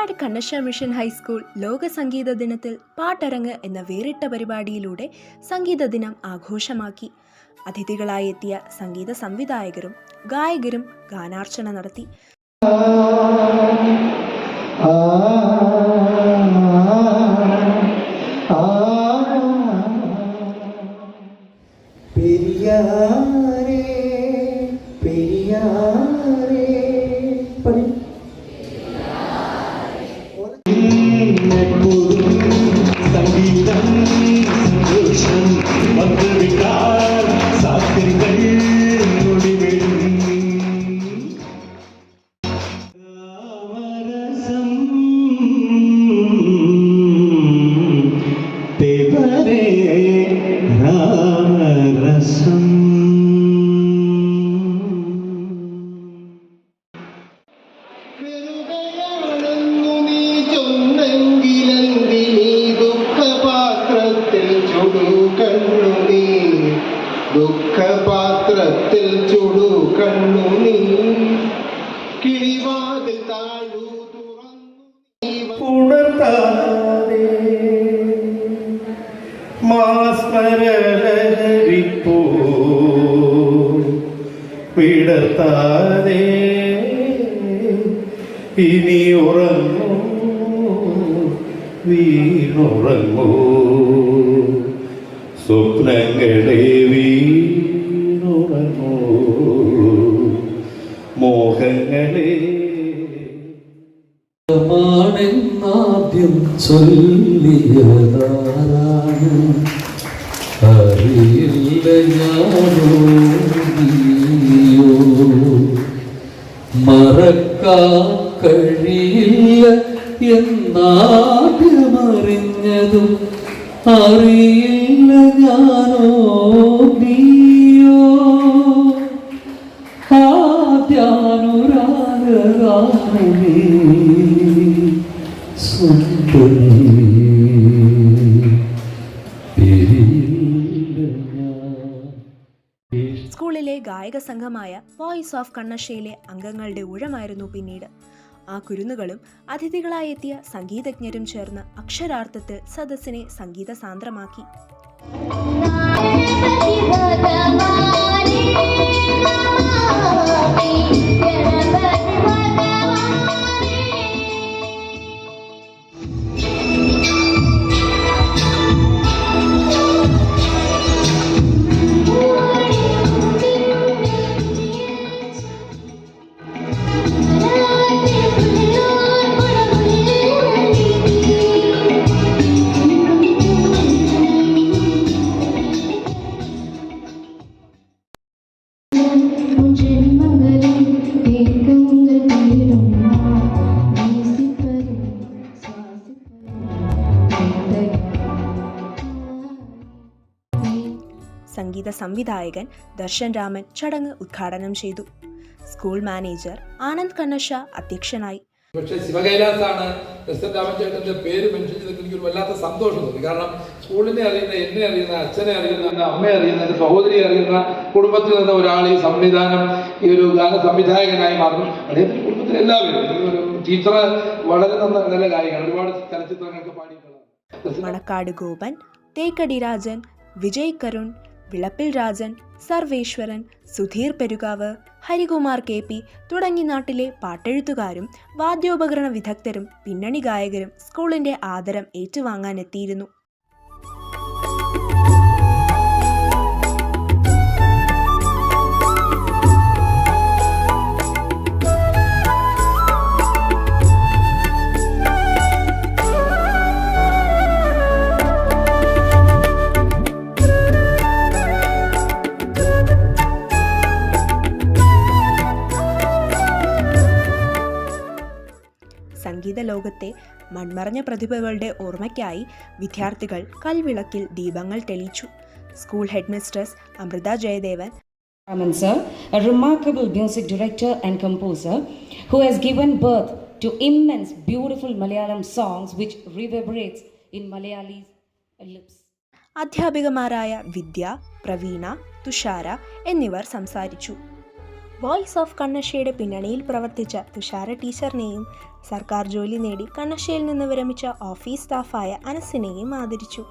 Wayanad Kannassa mission high school ലോക സംഗീത ദിനത്തിൽ പാട്ടരങ്ങ് എന്ന വേറിട്ട പരിപാടിയിലൂടെ സംഗീത ദിനം ആഘോഷമാക്കി. അതിഥികളായി എത്തിയ സംഗീത സംവിധായകരും ഗായകരും ഗാനാർച്ചന നടത്തി. ഉണർത്താതെ മാസ്മരലഹരിപ്പോ വിടർത്താതെ ഇനി ഉറങ്ങൂ വീണുറങ്ങൂ. സ്വപ്നങ്ങളെ വീണുറങ്ങൂ. മോഹങ്ങളെ മാണെന്നാദ്യം ചൊല്ലിയതാരാണ് അറിയില്ല ഞാനോ മറക്കാൻ കഴിയില്ല എന്നാദ്യമറിഞ്ഞതും അറിയില്ല ഞാനോ നീയോ ആദ്യാനുരാഗാനേ സംഘമായ വോയിസ് ഓഫ് കണ്ണശയിലെ അംഗങ്ങളുടെ ഊഴമായിരുന്നു പിന്നീട്. ആ കുരുന്നുകളും അതിഥികളായി എത്തിയ സംഗീതജ്ഞരും ചേർന്ന് അക്ഷരാർത്ഥത്തിൽ സദസ്സിനെ സംഗീത സാന്ദ്രമാക്കി സംവിധായകൻ ദർശൻ രാമൻ ചടങ്ങ് ഉദ്ഘാടനം ചെയ്തു. സ്കൂൾ മാനേജർ ആനന്ദ് കണ്ണശ അധ്യക്ഷനായി. പക്ഷേ ശിവകൈലാസാണ് എസ് എൻ രാമചേട്ടന്റെ പേര് മെൻഷൻ ചെയ്തിട്ട് എനിക്കൊരു വല്ലാത്ത സന്തോഷം തോന്നി. കാരണം സ്കൂളിനെ അറിയുന്ന എന്നെ അറിയുന്ന അച്ഛനെ അറിയുന്ന എന്റെ അമ്മയെ അറിയുന്ന എന്റെ സഹോദരിയെ അറിയുന്ന കുടുംബത്തിൽ നിന്ന് ഒരാൾ ഈ സംവിധാനം ഈ ഒരു ഗാന സംവിധായകനായി മാറുന്നു. അദ്ദേഹത്തിന്റെ കുടുംബത്തിൽ എല്ലാവരും ടീച്ചർ വളരെ നല്ല നല്ല ഗായികയാണ്. ഒരുപാട് ചലച്ചിത്രങ്ങൾക്ക് പാടിയിട്ടുള്ളത് മണക്കാട് ഗോപൻ തേക്കടി രാജൻ വിജയ് കരുൺ വിളപ്പിൽ രാജൻ സർവേശ്വരൻ സുധീർ പെരുകാവ് ഹരികുമാർ കെ പി തുടങ്ങി നാട്ടിലെ പാട്ടെഴുത്തുകാരും വാദ്യോപകരണ വിദഗ്ധരും പിന്നണി ഗായകരും സ്കൂളിന്റെ ആദരം ഏറ്റുവാങ്ങാനെത്തിയിരുന്നു. സംഗീത ലോകത്തെ മൺമറഞ്ഞ പ്രതിഭകളുടെ ഓർമ്മയ്ക്കായി വിദ്യാർത്ഥികൾ കൽവിളക്കിൽ ദീപങ്ങൾ തെളിയിച്ചു school headmistress Amritha Jayadevan Raman sir, a remarkable music director and composer who has given birth to immense beautiful Malayalam songs which reverberates in Malayali's lips. അധ്യാപികമാരായ വിദ്യ പ്രവീണ തുഷാര എന്നിവർ സംസാരിച്ചു വോയിസ് ഓഫ് കണ്ണശ്ശയുടെ പിന്നണിയിൽ പ്രവർത്തിച്ച തുഷാര ടീച്ചറിനെയും സർക്കാർ ജോലി നേടി കണ്ണശ്ശയിൽ നിന്ന് വിരമിച്ച ഓഫീസ് സ്റ്റാഫായ അനസിനെയും ആദരിച്ചു.